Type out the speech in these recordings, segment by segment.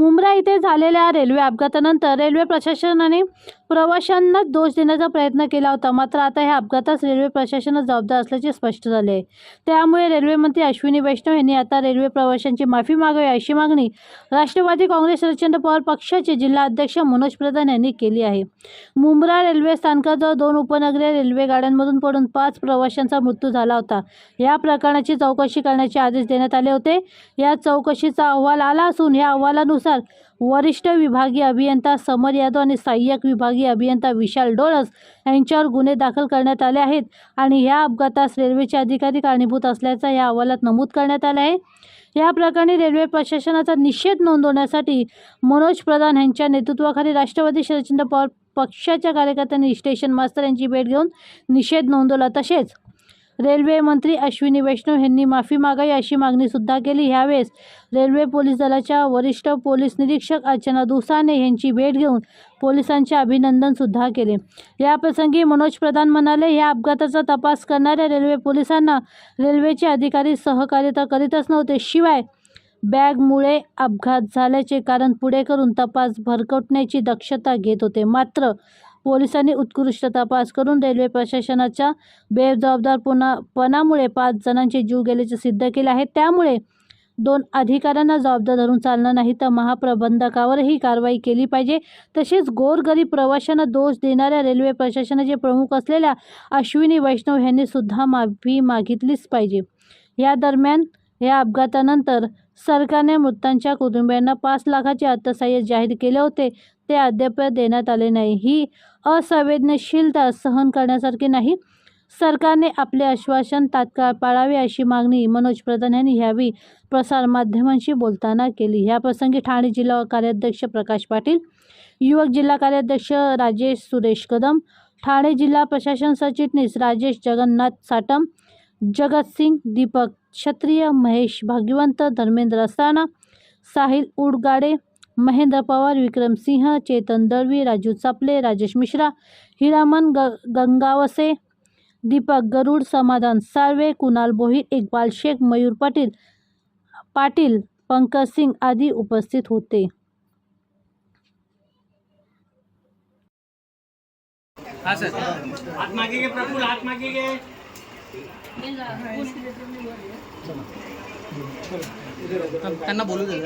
मुंब्रा इथे झालेल्या रेल्वे अपघातानंतर रेल्वे प्रशासनाने प्रवाशांनाच दोष देण्याचा प्रयत्न केला होता. मात्र आता ह्या अपघातास रेल्वे प्रशासनच जबाबदार असल्याचे स्पष्ट झाले. आहे त्यामुळे रेल्वेमंत्री अश्विनी वैष्णव यांनी आता रेल्वे प्रवाशांची माफी मागावी अशी मागणी राष्ट्रवादी काँग्रेस शरदचंद्र पवार पक्षाचे जिल्हा अध्यक्ष मनोज प्रधान यांनी केली आहे. मुंब्रा रेल्वे स्थानकाजवळ दोन उपनगरीय रेल्वे गाड्यांमधून पडून पाच प्रवाशांचा मृत्यू झाला होता. या प्रकरणाची चौकशी करण्याचे आदेश देण्यात आले होते. या चौकशीचा अहवाल आला असून या अहवालानुसार वरिष्ठ विभागीय अभियंता समर यादव आणि सहाय्यक विभागीय अभियंता विशाल डोळस यांच्यावर गुन्हे दाखल करण्यात आले आहेत आणि ह्या अपघातास रेल्वेचे अधिकारी कारणीभूत असल्याचा या अहवालात नमूद करण्यात आलं आहे. या प्रकरणी रेल्वे प्रशासनाचा निषेध नोंदवण्यासाठी मनोज प्रधान यांच्या नेतृत्वाखाली राष्ट्रवादी शरदचंद्र पवार पक्षाच्या कार्यकर्त्यांनी स्टेशन मास्तर यांची भेट घेऊन निषेध नोंदवला तसेच रेल्वे मंत्री अश्विनी वैष्णव यांनी माफी मागावी अशी मागणी सुद्धा केली. ह्यावेळेस रेल्वे पोलीस दलाच्या वरिष्ठ पोलीस निरीक्षक अर्चना दुसाने यांची भेट घेऊन पोलिसांचे अभिनंदन सुद्धा केले. याप्रसंगी मनोज प्रधान म्हणाले या अपघाताचा तपास करणाऱ्या रेल्वे पोलिसांना रेल्वेचे अधिकारी सहकार्य तर करीतच नव्हते. शिवाय बॅगमुळे अपघात झाल्याचे कारण पुढे करून तपास भरकटण्याची दक्षता घेत होते. मात्र पोलिसांनी उत्कृष्ट तपास करून रेल्वे प्रशासनाच्या बेजबाबदारपणामुळे पाच जणांचे जीव गेल्याचे सिद्ध केले आहे. त्यामुळे दोन अधिकाऱ्यांना जबाबदार धरून चालणार नाही तर महाप्रबंधकावरही कारवाई केली पाहिजे. तसेच गोरगरीब प्रवाशांना दोष देणाऱ्या रेल्वे प्रशासनाचे प्रमुख असलेल्या अश्विनी वैष्णव यांनी सुद्धा माफी मागितलीच पाहिजे. या दरम्यान या अपघातानंतर सरकारने मृतांच्या कुटुंबियांना पाच लाखाचे अर्थसहाय्य जाहीर केले होते. ते अद्याप देण्यात आले नाही. ही असंवेदनशीलता सहन करण्यासारखी नाही. सरकारने आपले आश्वासन तात्काळ पाळावे अशी मागणी मनोज प्रधान यांनी यावेळी प्रसारमाध्यमांशी बोलताना केली. याप्रसंगी ठाणे जिल्हा कार्याध्यक्ष प्रकाश पाटील युवक जिल्हा कार्याध्यक्ष राजेश सुरेश कदम ठाणे जिल्हा प्रशासन सचिटणीस राजेश जगन्नाथ साटम जगतसिंग दीपक क्षत्रिय महेश भाग्यवंत धर्मेंद्र असाना साहिल उडगाडे महेंद्र पवार विक्रम सिंह चेतन दळवी राजू चापले राजेश मिश्रा हिरामन ग गंगावसे दीपक गरुड समाधान साळवे कुणाल बोहीर इक्बाल शेख मयूर पाटील पाटील पंकज सिंग आदी उपस्थित होते हाँ सर हाथ मागेंगे प्रफुल हाथ मागेंगे त्यांना बोलू दे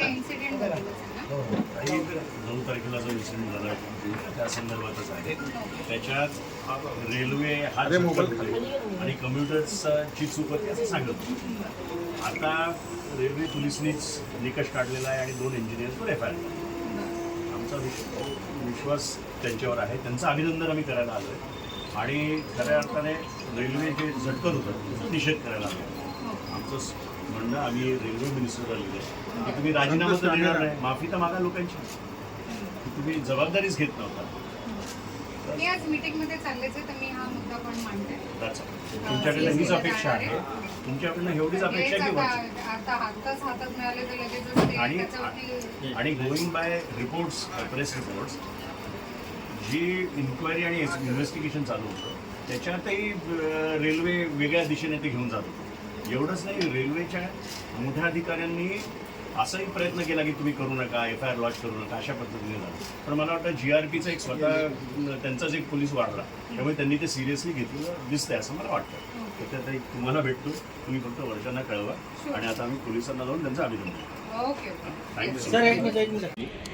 नऊ तारखेला जो इन्सिडेंट झाला त्या संदर्भातच आहे. त्याच्यात रेल्वे हा आणि कम्प्युटर्सची चूक होती असं सांगत आता रेल्वे पोलिसनीच निकष काढलेला आहे आणि दोन इंजिनियर्सवर एफ आय आर आमचा विश विश्वास त्यांच्यावर आहे. त्यांचं अभिनंदन आम्ही करायला आलो आहे आणि खऱ्या अर्थाने रेल्वे जे झटकत होतं. त्याचा निषेध करायला आलो आमचं म्हणणं आम्ही रेल्वे मिनिस्टरला लिहिलं की तुम्ही राजीनामा तर देणार नाही. माफी तर मागा लोकांची. की तुम्ही जबाबदारीच घेत नव्हता. मी आज मीटिंगमध्ये चाललेच आहे तर मी हा मुद्दा पण मांडते. That's all. तुमच्याकडनं हीच अपेक्षा आहे. तुमच्याकडनं एवढीच अपेक्षा की आता हातच हातात मिळाले तर आणि going by reports press reports G inquiry आणि इन्व्हेस्टिगेशन चालू होतं त्याच्यातही रेल्वे वेगळ्या दिशेने ते घेऊन जात होतं. एवढंच नाही रेल्वेच्या मोठ्या अधिकाऱ्यांनी असाही प्रयत्न केला की तुम्ही करू नका एफ आय आर लॉन्च करू नका अशा पद्धतीने झालं. पण मला वाटतं जी आर पीचा एक स्वतः त्यांचाच एक पोलीस वाढला. त्यामुळे त्यांनी ते सिरियसली घेतलेलं दिसतंय असं मला वाटतं. तर त्यात एक तुम्हाला भेटतो तुम्ही फक्त वर्षांना कळवा. आणि आता आम्ही पोलिसांना जाऊन त्यांचं अभिनंदन थँक्यू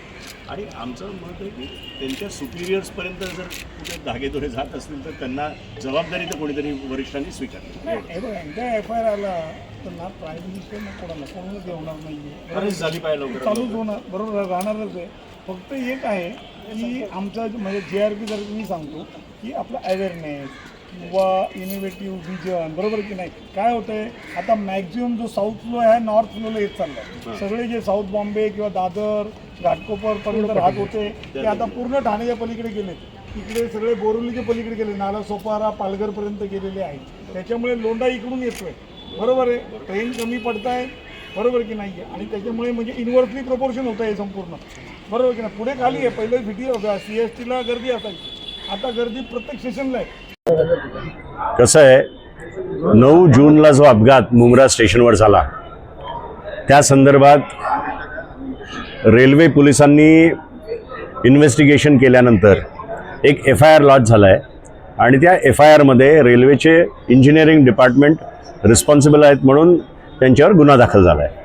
आणि आमचं मत आहे की त्यांच्या सुपिरियर्सपर्यंत जर कुठे धागेदोरे जात असतील तर त्यांना जबाबदारी तर कोणीतरी वरिष्ठांनी स्वीकारली. एकदा एफ आय आर आला तर ना प्राईम मिनिस्टर ना कोणाला कोणालाच येणार नाही झाली पाहिजे लवकर. चालूच होणार बरोबर राहणारच आहे. फक्त एक आहे की आमचा म्हणजे जे आर पी जर मी सांगतो की आपलं अवेअरनेस किंवा इनोव्हेटिव्ह विजन बरोबर की नाही? काय होतंय? आता मॅक्झिमम जो साऊथ फ्लो आहे नॉर्थ फ्लोला येत चाललाय. सगळे जे साऊथ बॉम्बे किंवा दादर घाटकोपर पर्यंत राहत होते ते आता पूर्ण ठाण्याच्या पलीकडे गेले इकडे सगळे बोरिवलीच्या पलीकडे गेले. नाला सोपारा पालघरपर्यंत गेलेले आहेत. त्याच्यामुळे लोंढा इकडून येतोय. बरोबर आहे. ट्रेन कमी पडताय. बरोबर की नाही आणि त्याच्यामुळे म्हणजे इन्व्हर्सली प्रपोर्शन होतं आहे संपूर्ण. बरोबर की नाही? पुढे खाली आहे. पहिले सिटी सी एस टीला गर्दी असायची. आता गर्दी प्रत्येक स्टेशनला आहे. कसं आहे? नऊ जूनला जो अपघात मुंब्रा स्टेशनवर झाला त्या संदर्भात रेल्वे पोलिसांनी इन्व्हेस्टिगेशन केल्यानंतर एक एफ आय आर लॉज झाला आहे आणि त्या एफ आय आरमध्ये रेल्वेचे इंजिनिअरिंग डिपार्टमेंट रिस्पॉन्सिबल आहेत म्हणून त्यांच्यावर गुन्हा दाखल झाला आहे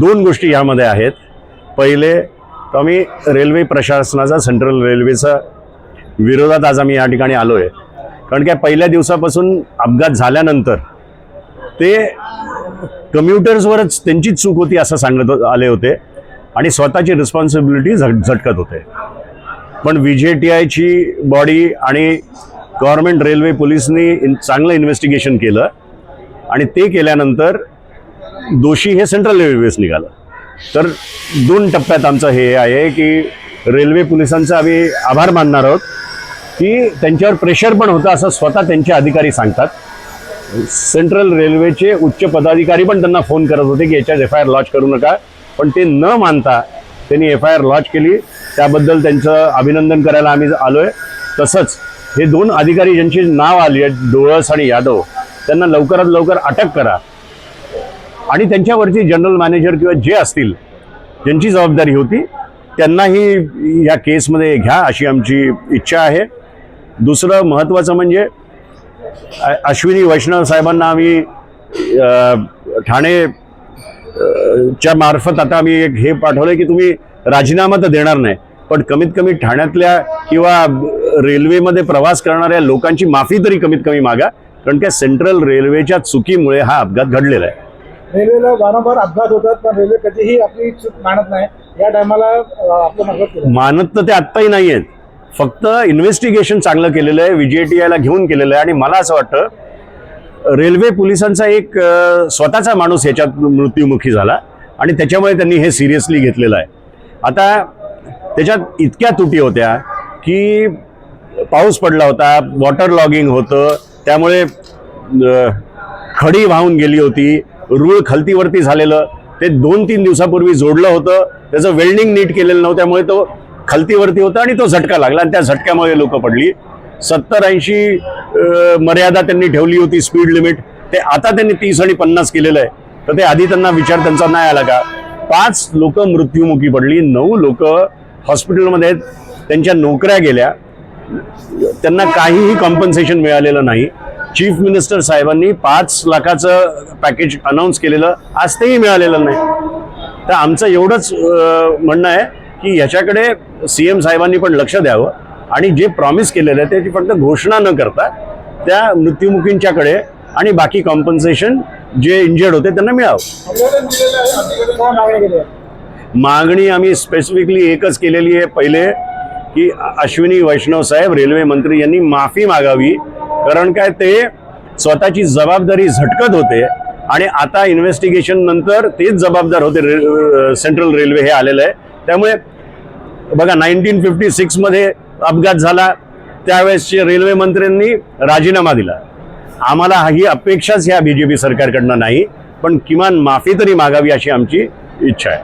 दोन गोष्टी ह्यामध्ये आहेत. पहिले तर आम्ही रेल्वे प्रशासनाचा सेंट्रल रेल्वेचा विरोधात आज आम्ही या ठिकाणी आलो आहे कारण काय पहिल्या दिवसापासून अपघात झाल्यानंतर ते कम्युटर्सवरच त्यांचीच चूक होती असं सांगत आले होते. आणि स्वतःची रिस्पॉन्सिबिलिटी झट झटकत होते. पण व्ही जे टी आयची बॉडी आणि गव्हर्नमेंट रेल्वे पोलिसनी इन चांगलं इन्व्हेस्टिगेशन केलं. आणि ते केल्यानंतर दोषी हे सेंट्रल रेल्वेस निघालं. तर दोन टप्प्यात आमचं हे आहे की रेल्वे पोलिसांचा आम्ही आभार मानणार आहोत की त्यांच्यावर प्रेशर पण होतं असं स्वतः त्यांचे अधिकारी सांगतात. सेंट्रल रेल्वेचे उच्च पदाधिकारी पण त्यांना फोन करत होते की याच्यात एफ आय आर लॉन्च करू नका. पण ते न मानता त्यांनी एफ आय आर लॉन्च केली. त्याबद्दल त्यांचं अभिनंदन करायला आम्ही आलो आहे तसंच हे दोन अधिकारी ज्यांची नाव आली आहेत डोळस आणि यादव त्यांना लवकरात लवकर अटक करा. आणि त्यांच्यावरती जनरल मॅनेजर किंवा जे असतील ज्यांची जबाबदारी होती त्यांनाही या केसमध्ये घ्या अशी आमची इच्छा आहे. दुसरं महत्त्वाचं म्हणजे अश्विनी वैष्णव साहेबांना आम्ही ठाणे च्या मार्फत आता आम्ही एक हे पाठवलं की तुम्ही राजीनामा तर देणार नाही पण कमीत कमी ठाण्यातल्या किंवा रेल्वेमध्ये प्रवास करणाऱ्या लोकांची माफी तरी कमीत कमी मागा कारण त्या सेंट्रल रेल्वेच्या चुकीमुळे हा अपघात घडलेला आहे. रेल्वेला वारंवार अपघात होतात पण रेल्वे कधीही आपली चूक मानत नाही. या टायमाला मानत तर ते आत्ताही नाही आहेत फक्त इन्व्हेस्टिगेशन चांगलं केलेलं आहे विजेटीआयला घेऊन केलेलं आहे. आणि मला असं वाटतं रेल्वे पोलिसांचा एक स्वतःचा माणूस याच्यात मृत्युमुखी झाला. आणि त्याच्यामुळे त्यांनी हे सिरियसली घेतलेलं आहे. आता त्याच्यात इतक्या तुटी होत्या की पाऊस पडला होता वॉटर लॉगिंग होतं त्यामुळे खडी वाहून गेली होती रूळ खालतीवरती झालेलं ते दोन तीन दिवसापूर्वी जोडलं होतं त्याचं वेल्डिंग नीट केलेलं नव्हतं त्यामुळे तो खालतीवरती होता आणि तो झटका लागला आणि त्या झटक्यामुळे लोक पडली. सत्तर ऐंशी मर्यादा त्यांनी ठेवली होती स्पीड लिमिट ते आता त्यांनी तीस आणि पन्नास केलेलं आहे. तर ते आधी त्यांना विचार त्यांचा नाही आला का? पाच लोक मृत्युमुखी पडली. नऊ लोक हॉस्पिटलमध्ये त्यांच्या नोकऱ्या गेल्या. त्यांना काहीही कॉम्पन्सेशन मिळालेलं नाही. चीफ मिनिस्टर साहेबांनी पाच लाखाचं पॅकेज अनाऊन्स केलेलं. आज तेही मिळालेलं नाही. तर आमचं एवढंच म्हणणं आहे. की ह्याच्याकडे सी एम साहेबांनी पण लक्ष द्यावं आणि जे प्रॉमिस केलेलं आहे त्याची फक्त घोषणा न करता त्या मृत्युमुखींच्याकडे आणि बाकी कॉम्पन्सेशन जे इंजर्ड होते त्यांना मिळावं. मागणी आम्ही स्पेसिफिकली एकच केलेली आहे. पहिले की अश्विनी वैष्णव साहेब रेल्वे मंत्री यांनी माफी मागावी. कारण काय ते स्वतःची जबाबदारी झटकत होते आणि आता इन्व्हेस्टिगेशन नंतर तेच जबाबदार होते रे, सेंट्रल रेल्वे हे आलेलं आहे. त्यामुळे बघा नाईन्टीन फिफ्टी सिक्समध्ये अपघात झाला. त्यावेळेसचे रेल्वे मंत्र्यांनी राजीनामा दिला. आम्हाला ही अपेक्षाच ह्या बी जे पी सरकारकडनं नाही पण किमान माफी तरी मागावी अशी आमची इच्छा आहे.